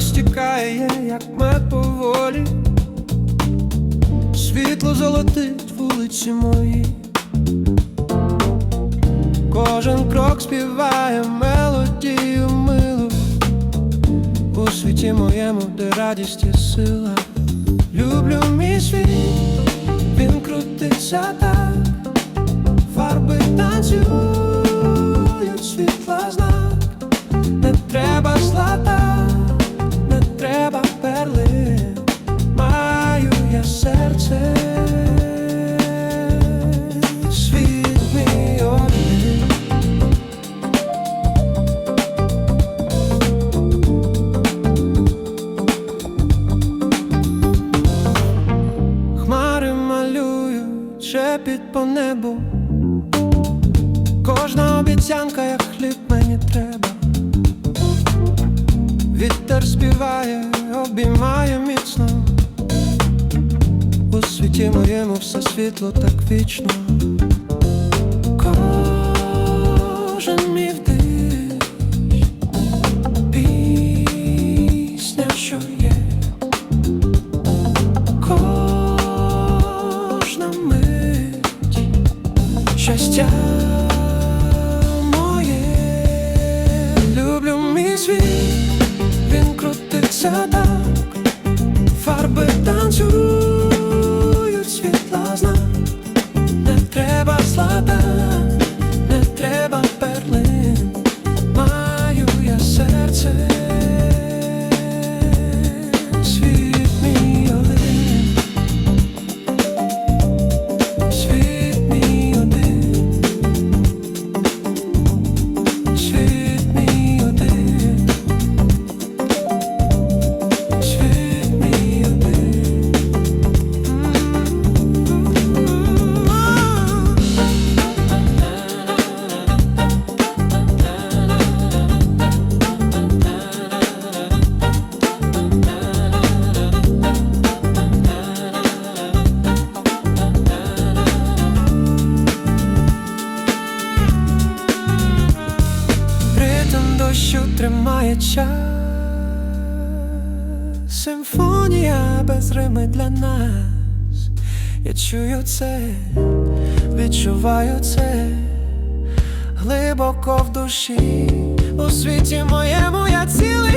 Стікає, як мед поволі, світло золотить вулиці мої, співає мелодію милу. У світі моєму, де радість і сила. Люблю мій світ, він крутиться так, фарби танцюють, по небу. Кожна обіцянка, як хліб мені треба. Вітер співає, обіймає міцно. У світі моєму все світло так вічно. Щастя моє. Люблю мій світ, він крутиться так, фарби танцюють, час, симфонія без рими для нас. Я чую це, відчуваю це глибоко в душі. У світі моєму я цілий.